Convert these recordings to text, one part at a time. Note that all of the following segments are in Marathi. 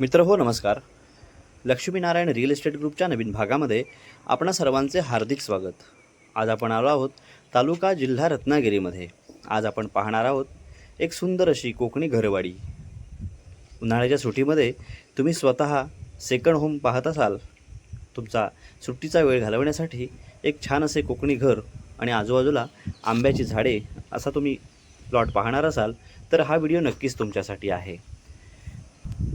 मित्र हो नमस्कार. लक्ष्मीनारायण रिअल इस्टेट ग्रुपच्या नवीन भागामध्ये आपणा सर्वांचे हार्दिक स्वागत. आज आपण आलो आहोत तालुका जिल्हा रत्नागिरीमध्ये. आज आपण पाहणार आहोत एक सुंदर अशी कोकणी घरवाडी. उन्हाळ्याच्या सुट्टीमध्ये तुम्ही स्वतः सेकंड होम पाहत असाल. तुमचा सुट्टीचा वेळ घालवण्यासाठी एक छान असे कोकणी घर आणि आजूबाजूला आंब्याची झाडे असा तुम्ही प्लॉट पाहणार असाल तर हा व्हिडिओ नक्कीच तुमच्यासाठी आहे.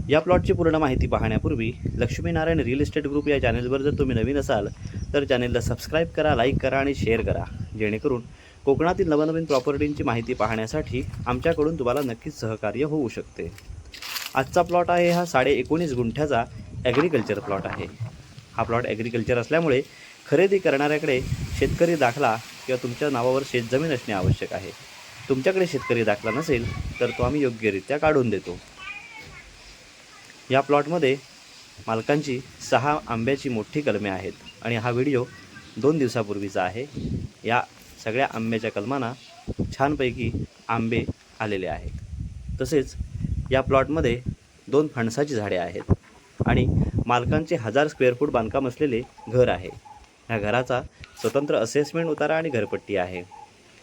या प्लॉटची पूर्ण माहिती पाहण्यापूर्वी लक्ष्मीनारायण रिअल इस्टेट ग्रुप या चॅनेलवर जर तुम्ही नवीन असाल तर चॅनेलला सबस्क्राईब करा लाईक करा आणि शेअर करा. जेणेकरून कोकणातील नवनवीन प्रॉपर्टींची माहिती पाहण्यासाठी आमच्याकडून तुम्हाला नक्कीच सहकार्य होऊ शकते. आजचा प्लॉट आहे हा साडे एकोणीस गुंठ्याचा ॲग्रिकल्चर प्लॉट आहे. हा प्लॉट ॲग्रिकल्चर असल्यामुळे खरेदी करणाऱ्याकडे शेतकरी दाखला किंवा तुमच्या नावावर शेतजमीन असणे आवश्यक आहे. तुमच्याकडे शेतकरी दाखला नसेल तर तो आम्ही योग्यरित्या काढून देतो. या प्लॉटमध्ये मालकांची सहा आंब्याची मोठी कलमे आहेत. आणि हा व्हिडिओ दोन दिवसापूर्वीचा आहे. या सगळ्या आंब्याच्या कलमांना छानपैकी आंबे आलेले आहेत. तसेच या प्लॉटमध्ये दोन फणसाची झाडे आहेत. आणि मालकांचे हजार स्क्वेअर फूट बांधकाम असलेले घर आहे. ह्या घराचा स्वतंत्र असेसमेंट उतारा आणि घरपट्टी आहे.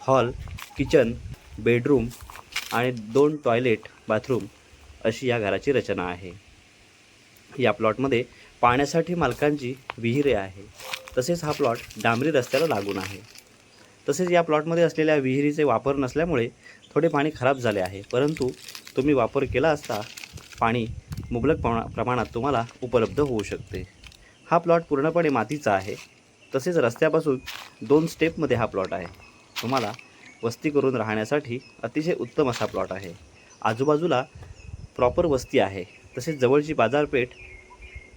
हॉल किचन बेडरूम आणि दोन टॉयलेट बाथरूम अशी या घराची रचना आहे. या प्लॉटमध्ये पाण्यासाठी मालकांची विहिरे आहे. तसेच हा प्लॉट डांबरी रस्त्याला लागून आहे. तसेच या प्लॉटमध्ये असलेल्या विहिरीचे वापर नसल्यामुळे थोडे पाणी खराब झाले आहे. परंतु तुम्ही वापर केला असता पाणी मुबलक प्रमा प्रमाणात तुम्हाला उपलब्ध होऊ शकते. हा प्लॉट पूर्णपणे मातीचा आहे. तसेच रस्त्यापासून दोन स्टेपमध्ये हा प्लॉट आहे. तुम्हाला वस्ती करून राहण्यासाठी अतिशय उत्तम असा प्लॉट आहे. आजूबाजूला प्रॉपर वस्ती आहे. तसेच जवळची बाजारपेठ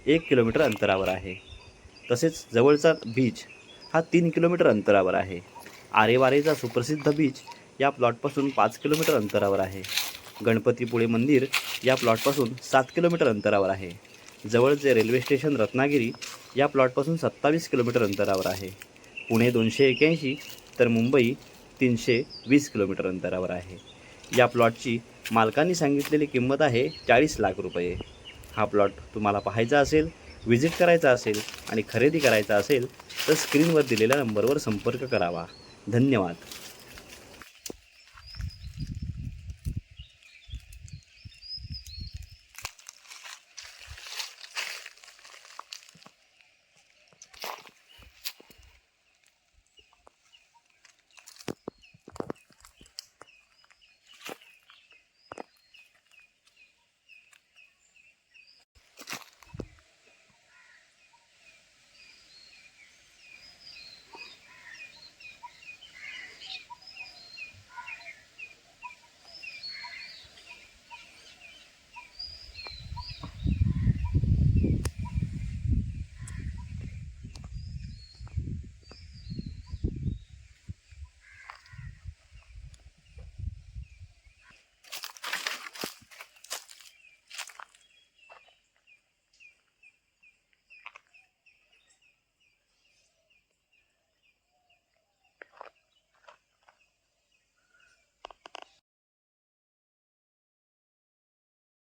एक किलोमीटर अंतरावर आहे. तसेच जवळचा बीच हा तीन किलोमीटर अंतरावर आहे. आरेवारेचा सुप्रसिद्ध बीच या प्लॉटपासून पाच किलोमीटर अंतरावर आहे. गणपतीपुळे मंदिर या प्लॉटपासून सात किलोमीटर अंतरावर आहे. जवळचे रेल्वे स्टेशन रत्नागिरी या प्लॉटपासून सत्तावीस किलोमीटर अंतरावर आहे. पुणे दोनशे एक्याऐंशी तर मुंबई तीनशे वीस किलोमीटर अंतरावर आहे. या प्लॉटची मालकांनी सांगितलेली किंमत आहे चाळीस लाख रुपये. हा प्लॉट तुम्हाला पाहायचा असेल व्हिजिट करायचा असेल आणि खरेदी करायचा असेल तर स्क्रीनवर दिलेल्या नंबरवर संपर्क करावा. धन्यवाद.